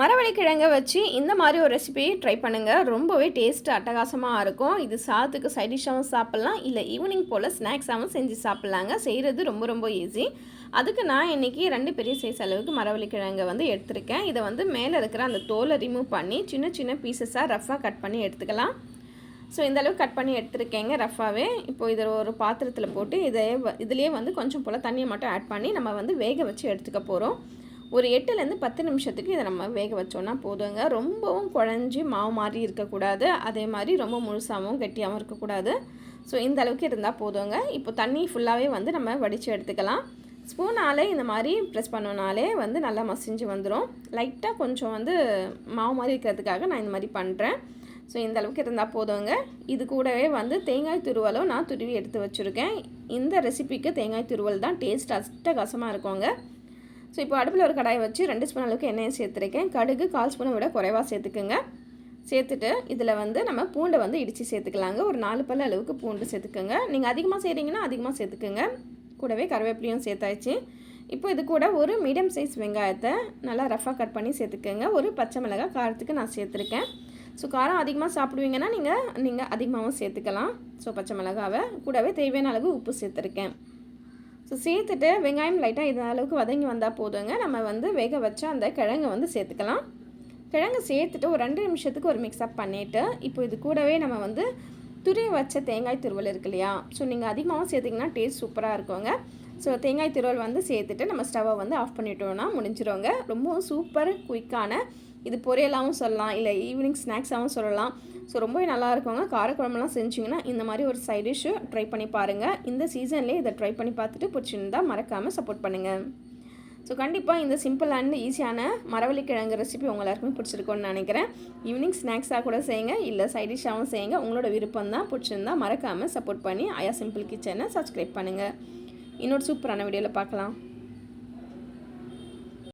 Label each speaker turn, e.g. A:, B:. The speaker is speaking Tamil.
A: மரவள்ளிக்கிழங்க வச்சு இந்த மாதிரி ஒரு ரெசிபியை ட்ரை பண்ணுங்கள் ரொம்பவே டேஸ்ட் அட்டகாசமாக இருக்கும். இது சாத்துக்கு சைட் டிஷ்ஷாகவும் சாப்பிட்லாம். இல்லை ஈவினிங் போல் ஸ்நாக்ஸாகவும் செஞ்சு சாப்பிட்லாங்க. செய்கிறது ரொம்ப ரொம்ப ஈஸி அதுக்கு நான் இன்றைக்கி ரெண்டு பெரிய சைஸ் அளவுக்கு மரவள்ளிக்கிழங்க வந்து எடுத்திருக்கேன். இதை வந்து மேலே இருக்கிற அந்த தோலை ரிமூவ் பண்ணி சின்ன சின்ன பீசஸாக ரஃப்பாக கட் பண்ணி எடுத்துக்கலாம். ஸோ இந்த அளவுக்கு கட் பண்ணி எடுத்துருக்கேங்க ரஃபாகவே இப்போ இதை ஒரு பாத்திரத்தில் போட்டு இதை இதுலேயே வந்து கொஞ்சம் போல் தண்ணியை மட்டும் ஆட் பண்ணி நம்ம வந்து வேக வச்சு எடுத்துக்க போகிறோம் ஒரு எட்டுலேருந்து பத்து நிமிஷத்துக்கு இதை நம்ம வேக வச்சோன்னா போதுங்க. ரொம்பவும் குழஞ்சி மாவு மாதிரி இருக்கக்கூடாது. அதே மாதிரி ரொம்ப முழுசாகவும் கெட்டியாகவும் இருக்கக்கூடாது. ஸோ இந்த அளவுக்கு இருந்தால் போதுங்க. இப்போ தண்ணி ஃபுல்லாகவே வந்து நம்ம வடித்து எடுத்துக்கலாம். ஸ்பூனாலே இந்த மாதிரி ப்ரெஸ் பண்ணோனாலே வந்து நல்லா மசிஞ்சு வந்துடும் லைட்டாக கொஞ்சம் வந்து மாவு மாதிரி இருக்கிறதுக்காக நான் இந்த மாதிரி பண்ணுறேன் ஸோ இந்த அளவுக்கு இருந்தால் போதுங்க. இது கூடவே வந்து தேங்காய் துருவலும் நான் துருவி எடுத்து வச்சுருக்கேன். இந்த ரெசிபிக்கு தேங்காய் துருவல் தான் டேஸ்ட் அஷ்டகசமாக இருக்குங்க. ஸோ இப்போ அடுப்பில் ஒரு கடாயை வச்சு ரெண்டு ஸ்பூன் அளவுக்கு எண்ணெயை சேர்த்துருக்கேன். கடுகு கால் ஸ்பூனை விட குறைவாக சேர்த்துக்குங்க. சேர்த்துட்டு இதில் வந்து நம்ம பூண்டை வந்து இடித்து சேர்த்துக்கலாங்க. ஒரு நாலு பல்ல அளவுக்கு பூண்டு சேர்த்துக்கோங்க. நீங்கள் அதிகமாக செய்கிறீங்கன்னா அதிகமாக சேர்த்துக்குங்க. கூடவே கருவேப்பிலையும் சேர்த்தாச்சு. இப்போ இது கூட ஒரு மீடியம் சைஸ் வெங்காயத்தை நல்லா ரஃபாக கட் பண்ணி சேர்த்துக்கோங்க. ஒரு பச்சை மிளகாய் காரத்துக்கு நான் சேர்த்துருக்கேன். ஸோ காரம் அதிகமாக சாப்பிடுவீங்கன்னா நீங்கள் நீங்கள் அதிகமாகவும் சேர்த்துக்கலாம். ஸோ பச்சை மிளகாவை. கூடவே தேவையான அளவு உப்பு சேர்த்துருக்கேன். ஸோ சேர்த்துட்டு வெங்காயம் லைட்டாக இந்த அளவுக்கு வதங்கி வந்தால் போதுங்க. நம்ம வந்து வேக வச்ச அந்த கிழங்கு வந்து சேர்த்துக்கலாம். கிழங்கு சேர்த்துட்டு ஒரு ரெண்டு நிமிஷத்துக்கு ஒரு மிக்ஸ்அப் பண்ணிவிட்டு இப்போ இது கூடவே நம்ம வந்து துருவி வச்ச தேங்காய் துருவல் இருக்கு இல்லையா? ஸோ நீங்கள் அதிகமாகவும் சேர்த்திங்கன்னா டேஸ்ட் சூப்பராக இருக்குங்க. ஸோ தேங்காய் துருவல் வந்து சேர்த்துட்டு நம்ம ஸ்டவ்வை வந்து ஆஃப் பண்ணிட்டோம்னா முடிஞ்சிருவோங்க ரொம்பவும் சூப்பர் குயிக்கான இது பொரியலாகவும் சொல்லலாம் இல்லை ஈவினிங் ஸ்நாக்ஸாகவும் சொல்லலாம். ஸோ ரொம்பவே நல்லா இருக்குங்க. காரக்குழம்புலாம் செஞ்சிங்கன்னா இந்த மாதிரி ஒரு சைட் டிஷ்ஷு ட்ரை பண்ணி பாருங்கள் இந்த சீசன்லேயே இதை ட்ரை பண்ணி பார்த்துட்டு பிடிச்சிருந்தால் மறக்காமல் சப்போர்ட் பண்ணுங்கள் ஸோ கண்டிப்பாக இந்த சிம்பிள் அண்ட் ஈஸியான மரவள்ளி கிழங்கு ரெசிபி உங்கள் எல்லாருக்குமே பிடிச்சிருக்கோன்னு நினைக்கிறேன். ஈவினிங் ஸ்நாக்ஸாக கூட செய்யுங்க இல்லை சைட் டிஷ்ஷாகவும் செய்யுங்க. உங்களோட விருப்பம் தான் பிடிச்சிருந்தா மறக்காமல் சப்போர்ட் பண்ணி ஆயா சிம்பிள் கிச்சனை சப்ஸ்கிரைப் பண்ணுங்கள் இன்னொரு சூப்பரான வீடியோவில் பார்க்கலாம்.